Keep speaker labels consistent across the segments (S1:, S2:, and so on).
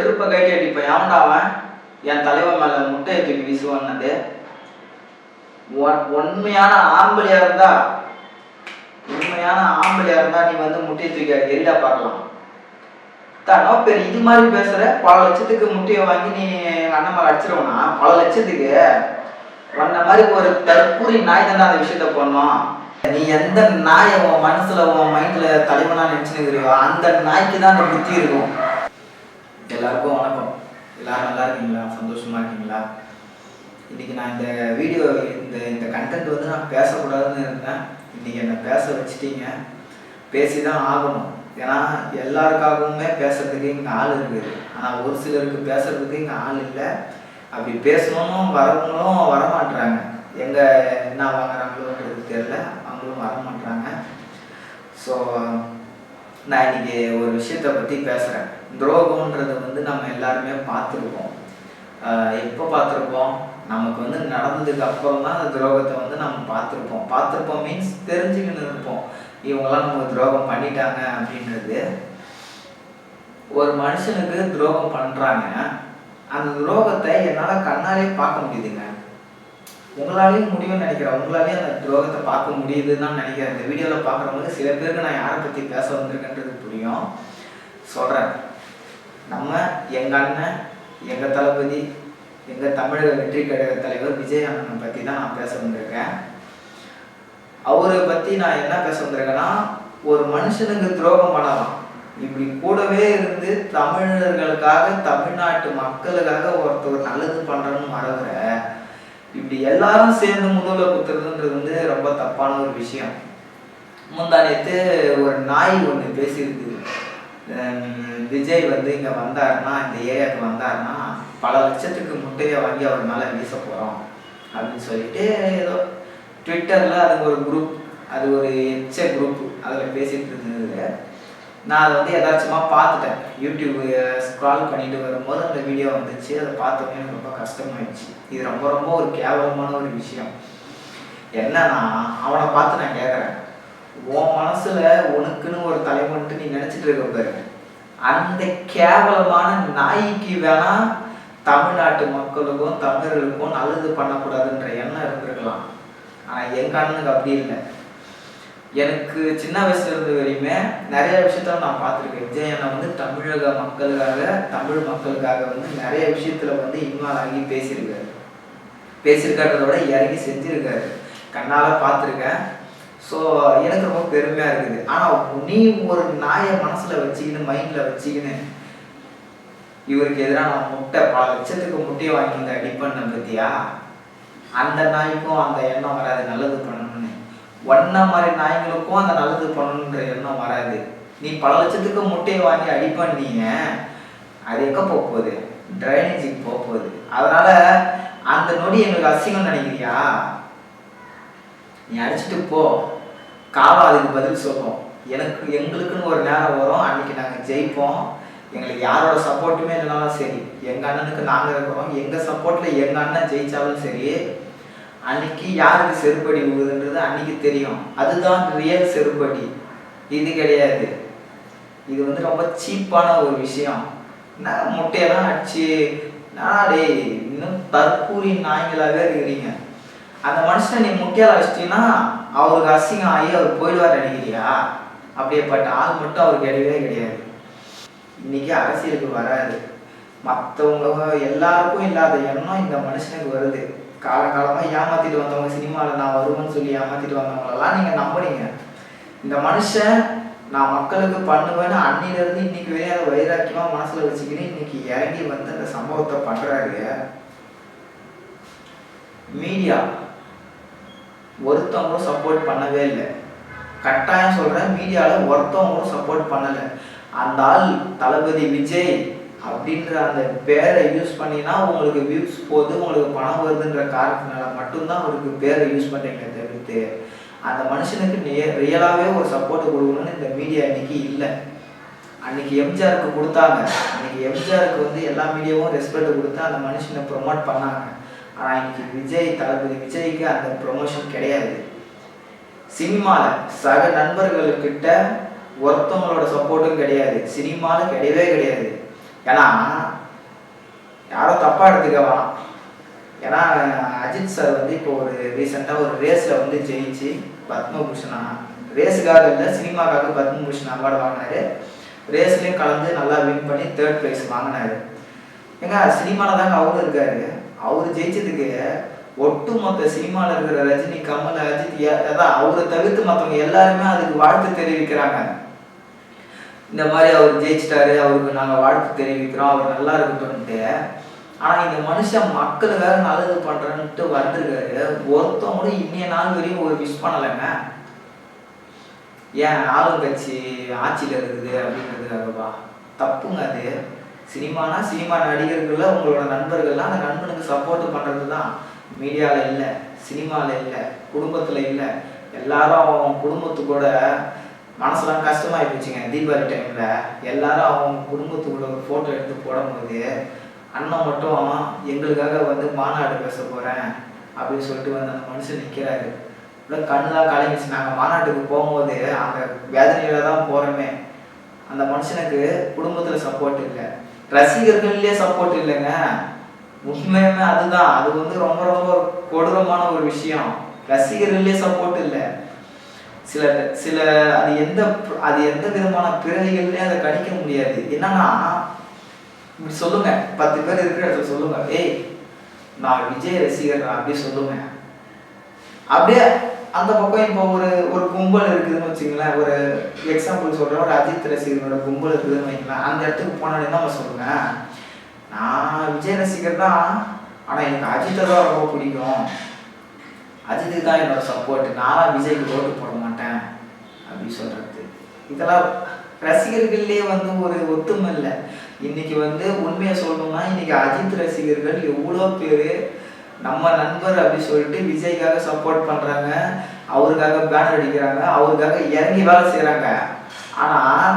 S1: செருப்பை கைட்டி அடிப்பேன் எவன்டா அவன்? என் தலைவன் மேல முட்டையை தூக்கி வீசுவான்னது? உண்மையான ஆம்பளியா இருந்தா உண்மையான ஆம்பளியா இருந்தா நீ வந்து முட்டையை தூக்கி எரிடா பார்க்கலாம். தானோ பெரிய இது மாதிரி பேசுற பல லட்சத்துக்கு முட்டையை வாங்கி நீ எங்க அண்ணன் மேல அடிச்சிருவனா? பல லட்சத்துக்கு? உன்ன மாதிரி ஒரு தற்கூரி நாய் தானே அந்த விஷயத்த பண்ணோம் நீ எந்த நாயை உன் மனசுல உன் மைண்ட்ல தலைவனா நினைச்சுனுக்கிறியோ அந்த நாய்க்கு தான் அந்த புத்தி இருக்கும். எல்லாருக்கும் வணக்கம். எல்லாரும் நல்லா இருக்கீங்களா? சந்தோஷமா இருக்கீங்களா? இன்றைக்கி நான் இந்த வீடியோ இந்த இந்த கண்டென்ட் வந்து நான் பேசக்கூடாதுன்னு இருந்தேன். இன்றைக்கி என்னை பேச வச்சுட்டீங்க. பேசி தான் ஆகணும். ஏன்னா எல்லாருக்காகவுமே பேசுறதுக்கு இங்கே ஆள் இருக்குது ஆனால் ஒரு சிலருக்கு பேசுறதுக்கு இங்கே ஆள் இல்லை. அப்படி பேசணும் வரவங்களும் வரமாட்டுறாங்க எங்கே என்ன வாங்குறாங்களோன்றது தெரில அவங்களும் வரமாட்டுறாங்க ஸோ நான் இன்னைக்கு ஒரு விஷயத்தை பற்றி பேசுகிறேன் துரோகம்ன்றது வந்து நம்ம எல்லாருமே பார்த்துருப்போம். எப்போ பார்த்துருப்போம்? நமக்கு வந்து நடந்ததுக்கு அப்புறம் தான் அந்த துரோகத்தை வந்து நம்ம பார்த்துருப்போம். பார்த்துருப்போம் மீன்ஸ் தெரிஞ்சுக்கின்னு இருப்போம். இவங்கெல்லாம் நமக்கு துரோகம் பண்ணிட்டாங்க அப்படின்றது. ஒரு மனுஷனுக்கு துரோகம் பண்ணுறாங்க அந்த துரோகத்தை என்னால் கண்ணாலே பார்க்க முடியுதுங்க. உங்களாலேயும் முடியும்னு நினைக்கிறேன். உங்களாலேயும் அந்த துரோகத்தை பார்க்க முடியுதுன்னு தான் நினைக்கிறேன். இந்த வீடியோவில் பார்க்குறவங்க சில பேருக்கு நான் யாரை பற்றி பேச வந்திருக்கேன்றது புரியும். சொல்கிறேன் நம்ம எங்கள் அண்ணன் எங்கள் தளபதி எங்கள் தமிழக வெற்றி கழக தலைவர் விஜய் அண்ணனை பற்றி தான் நான் பேச வந்திருக்கேன். அவரை பற்றி நான் என்ன பேச வந்திருக்கேன்னா ஒரு மனுஷனுக்கு துரோகம் பண்ணலாம். இப்படி கூடவே இருந்து தமிழர்களுக்காக தமிழ்நாட்டு மக்களுக்காக ஒருத்தர் நல்லது பண்ணுறன்னு மறந்துற இப்படி எல்லாரும் சேர்ந்து முதல்ல குத்துறதுன்றது வந்து ரொம்ப தப்பான ஒரு விஷயம். முந்தானியத்து ஒரு நாய் ஒன்று பேசியிருக்குது. விஜய் வந்து இங்கே வந்தாருன்னா இந்த ஏரியாவுக்கு வந்தாருன்னா பல லட்சத்துக்கு முட்டையை வாங்கி அவர் மேலே வீச போகிறோம் அப்படின்னு சொல்லிட்டு ஏதோ ட்விட்டரில் அது ஒரு குரூப் அது ஒரு எச்ச குரூப் அதில் பேசிகிட்டு இருந்தது. நான் அதை வந்து யதார்த்தமாக பார்த்துட்டேன். யூடியூப் ஸ்க்ரால் பண்ணிட்டு வரும்போது அந்த வீடியோ வந்துச்சு. அதை பார்த்தோன்னே எனக்கு ரொம்ப கஷ்டமாயிடுச்சு. இது ரொம்ப ரொம்ப ஒரு கேவலமான ஒரு விஷயம். என்னன்னா அவனை பார்த்து நான் கேட்குறேன் உன் மனசுல உனக்குன்னு ஒரு தலைவன்ட்டு நீ நினைச்சிட்டு இருக்க பாரு. அந்த கேவலமான நாய்க்கு வேணா தமிழ்நாட்டு மக்களுக்கும் தமிழர்களுக்கும் நல்லது பண்ணக்கூடாதுன்ற எண்ணம் இருந்திருக்கலாம். ஆனால் எங்க அண்ணனுக்கு அப்படி இல்லை. எனக்கு சின்ன வயசுல இருந்து வரையுமே நிறைய விஷயத்த நான் பார்த்துருக்கேன். விஜய் வந்து தமிழக மக்களுக்காக தமிழ் மக்களுக்காக வந்து நிறைய விஷயத்துல வந்து இன்வால்வ் ஆகி பேசியிருக்காரு. பேசியிருக்காருன்றத விட இறங்கி செஞ்சிருக்காரு. கண்ணால பார்த்துருக்கேன். ஸோ எனக்கு ரொம்ப பெருமையா இருக்குது. ஆனா நீ ஒரு நாயை மனசுல வச்சுக்கின்னு மைண்ட்ல வச்சுக்கின்னு இவருக்கு எதிராக நான் முட்டை பல லட்சத்துக்கு முட்டையை வாங்கி இந்த அடிப்பண்ண பத்தியா? அந்த நாய்க்கும் அந்த எண்ணம் வராது. நல்லது பண்ண. ஒன்ன மாதிரி நாய்களுக்கும் அந்த நல்லது பண்ணணுன்ற எண்ணம் வராது. நீ பல லட்சத்துக்கு முட்டையை வாங்கி அடி அது எங்க போக போகுது? ட்ரைனேஜுக்கு போக போகுது. அதனால அந்த நொடி எங்களுக்கு அசிங்கம் நினைக்கிறியா? நீ அடிச்சுட்டு போ. காலம் அதுக்கு பதில் சொல்லும். எனக்கு எங்களுக்குன்னு ஒரு நேரம் வரும். அன்னைக்கு நாங்கள் ஜெயிப்போம். எங்களுக்கு யாரோட சப்போர்ட்டுமே இல்லைனாலும் சரி. எங்கள் அண்ணனுக்கு நாங்கள் இருக்கிறோம். எங்கள் சப்போர்ட்டில் எங்கள் அண்ணன் ஜெயித்தாலும் சரி அன்னைக்கு யாருக்கு செருப்படி உழுதுன்றது அன்னைக்கு தெரியும். அதுதான் ரியல் செருப்படி. இது கிடையாது. இது வந்து ரொம்ப சீப்பான ஒரு விஷயம். என்ன முட்டையெல்லாம் அடிச்சு நான் டேய் இன்னும் தற்கூரி நாய்களாகவே இருக்கிறீங்க. அந்த மனுஷனை நீ முட்டையால் வச்சிட்டீங்கன்னா அவருக்கு அசிங்கம் ஆகி அவர் போயிடுவார் நினைக்கிறியா? அப்படியேப்பட்ட ஆள் மட்டும் அவருக்கு கிடையவே கிடையாது. இன்னைக்கு அரசியலுக்கு வராது. மற்றவங்க எல்லாருக்கும் இல்லாத எண்ணம் இந்த மனுஷனுக்கு வருது. காலகாலமாக ஏமாத்திட்டு வந்தவங்க சினிமாவில் நான் வருவேன்னு சொல்லி ஏமாத்திட்டு வந்தவங்களெல்லாம் நீங்கள் நம்புறீங்க இந்த மனுஷன் நான் மக்களுக்கு பண்ணுவேன்னு அன்னிலேருந்து இன்னைக்கு வரையும் அதை வைராக்கியமாக மனசில் வச்சுக்கின்னு இன்னைக்கு இறங்கி வந்து அந்த சம்பவத்தை பண்ணுறாரு மீடியா. ஒருத்தவங்களும் சப்போர்ட் பண்ணவே இல்லை. கட்டாயம் சொல்கிறேன் மீடியாவில் ஒருத்தவங்களும் சப்போர்ட் பண்ணலை. அந்த ஆள் தளபதி விஜய் அப்படின்ற அந்த பேரை யூஸ் பண்ணினா உங்களுக்கு வியூஸ் போகுது உங்களுக்கு பணம் வருதுன்ற காரணத்தினால மட்டும்தான் அவருக்கு பேரை யூஸ் பண்ணுறீங்க தவிர்த்து அந்த மனுஷனுக்கு ரியலாகவே ஒரு சப்போர்ட் கொடுக்கணும்னு இந்த மீடியா இன்னைக்கு இல்லை. அன்னைக்கு எம்ஜிஆருக்கு கொடுத்தாங்க. அன்னைக்கு எம்ஜிஆருக்கு வந்து எல்லா மீடியாவும் ரெஸ்பெக்ட் கொடுத்து அந்த மனுஷனை ப்ரொமோட் பண்ணாங்க. ஆனால் இன்னைக்கு விஜய் தளபதி விஜய்க்கு அந்த ப்ரொமோஷன் கிடையாது. சினிமாவில் சக நண்பர்கள்கிட்ட ஒருத்தவங்களோட சப்போர்ட்டும் கிடையாது. சினிமாவில் கிடையவே கிடையாது. ஏன்னா யாரும் தப்பாக எடுத்துக்க வேணாம் ஏன்னா அஜித் சார் வந்து இப்போ ஒரு ரீசெண்டாக ஒரு ரேஸில் வந்து ஜெயிச்சு பத்மபூஷன் ரேஸுக்காக இல்லை சினிமாக்காக பத்மபூஷன் அவார்டு வாங்கினாரு. ரேஸ்லேயும் கலந்து நல்லா வின் பண்ணி தேர்ட் ப்ரைஸ் வாங்கினாரு. ஏங்க சினிமாவில் தாங்க அவரும் இருக்காரு. அவர் ஜெயிச்சதுக்கு ஒட்டுமொத்த சினிமாவில் இருக்கிற ரஜினி கமல் அஜித் அதான் அவரை தவிர்த்து மற்றவங்க எல்லாருமே அதுக்கு வாழ்த்து தெரிவிக்கிறாங்க. இந்த மாதிரி அவர் ஜெயிச்சிட்டாரு அவருக்கு நாங்கள் வாழ்த்து தெரிவிக்கிறோம் அவர் நல்லா இருக்கட்டும்ன்ட்டு. ஆனால் இந்த மனுஷன் மக்களுக்காக நல்லது பண்ணுறேன்ட்டு வந்திருக்காரு. ஒருத்தவங்க இன்னைய நாள் வரையும் ஒரு விஷ் பண்ணலைங்க. ஏன் ஆளும் கட்சி ஆட்சியில் இருக்குது அப்படின்றதுக்காகவா? தப்புங்க அது. சினிமானா சினிமா நடிகர்கள்ல உங்களோட நண்பர்கள்லாம் அந்த நண்பனுக்கு சப்போர்ட் பண்ணுறது தான் மீடியாவில் இல்லை சினிமாவில் இல்லை குடும்பத்தில் இல்லை. எல்லாரும் அவன் குடும்பத்து கூட மனசுலாம் கஷ்டமாயி போச்சுங்க. தீபாவளி டைமில் எல்லாரும் அவங்க குடும்பத்து ஒரு ஃபோட்டோ எடுத்து போடும்போது அண்ணன் மட்டும் எங்களுக்காக வந்து மாநாடு பேச போகிறேன் அப்படின்னு சொல்லிட்டு வந்து அந்த மனுஷன் நிற்கிறாரு இவ்வளோ கண்ணுலாம் கலங்கிச்சு நாங்கள் மாநாட்டுக்கு போகும்போது அந்த வேதனையில் தான் போகிறோமே அந்த மனுஷனுக்கு குடும்பத்தில் சப்போர்ட் இல்லை. ரசிகர்கள்லேயே சப்போர்ட் இல்லைங்க. உண்மையுமே அதுதான். அது வந்து ரொம்ப ரொம்ப கொடூரமான ஒரு விஷயம். ரசிகர்கள்லேயே சப்போர்ட் இல்லை. சில சில அது எந்த அது எந்த விதமான பிறவிகள்லையும் அதை கணிக்க முடியாது. என்னன்னா இப்படி சொல்லுங்க. பத்து பேர் இருக்கிற இடத்துல சொல்லுங்க. ஏய் நான் விஜய் ரசிகர் அப்படி சொல்லுங்க. அப்படியே அந்த பக்கம் இப்போ ஒரு ஒரு கும்பல் இருக்குதுன்னு வச்சுங்களேன் ஒரு எக்ஸாம்பிள் சொல்கிறேன் ஒரு அஜித் ரசிகர்களோட கும்பல் இருக்குதுன்னு வைங்களேன். அந்த இடத்துக்கு போனால் என்ன சொல்லுங்க. நான் விஜய் ரசிகர் தான் ஆனால் எனக்கு அஜித்தை தான் ரொம்ப பிடிக்கும். அஜித்துக்கு தான் என்னோட சப்போர்ட் நானும் விஜய்க்கு ஓட்டு போட மாட்டேன் அப்படின்னு சொல்கிறது இதெல்லாம் ரசிகர்கள்லேயே வந்து ஒரு ஒத்துமை இல்லை இன்னைக்கு வந்து உண்மையை சொல்லணும்னா இன்னைக்கு அஜித் ரசிகர்கள் எவ்வளோ பேர் நம்ம நண்பர் அப்படின்னு சொல்லிட்டு விஜய்க்காக சப்போர்ட் பண்ணுறாங்க அவருக்காக பேனர் அடிக்கிறாங்க அவருக்காக இறங்கி வேலை செய்கிறாங்க ஆனால்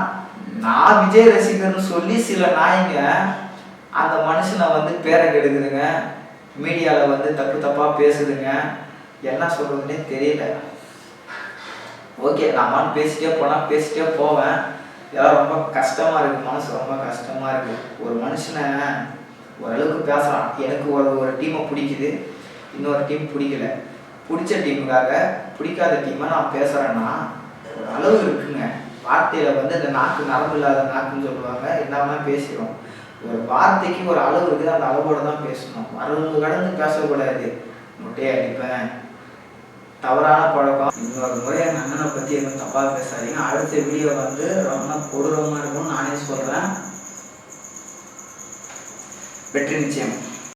S1: நான் விஜய் ரசிகர்னு சொல்லி சில நாய்ங்க அந்த மனுஷனை வந்து பேரை கெடுக்குதுங்க. மீடியாவில் வந்து தப்பு தப்பாக பேசுதுங்க. என்ன சொல்கிறதுனே தெரியல. ஓகே நான் பேசிட்டே போனால் பேசிட்டே போவேன். இதெல்லாம் ரொம்ப கஷ்டமாக இருக்குது மனசு ரொம்ப கஷ்டமாக இருக்குது ஒரு மனுஷனை ஓரளவுக்கு பேசலாம். எனக்கு ஒரு ஒரு டீமை பிடிக்குது. இன்னொரு டீம் பிடிக்கல. பிடிச்ச டீமுக்காக பிடிக்காத டீமை நான் பேசுகிறேன்னா ஒரு அளவு இருக்குங்க. வார்த்தையில் வந்து இந்த நாக்கு நரம்பு இல்லாத நாக்குன்னு சொல்லுவாங்க. என்ன பேசிடும் ஒரு வார்த்தைக்கு ஒரு அளவு இருக்குது. அந்த அளவோட தான் பேசணும். அளவு கடந்து பேசக்கூடாது. முட்டையை அடிப்பேன். தவறான பழக்கம். இன்னொரு முறை எங்கள் அண்ணனை பற்றி எதுவும் தப்பாக பேசாதீங்க. அடுத்த வீடியோ வந்து ரொம்ப கொடூரமாக இருக்கும்னு நானே சொல்கிறேன் வெற்றி நிச்சயம்.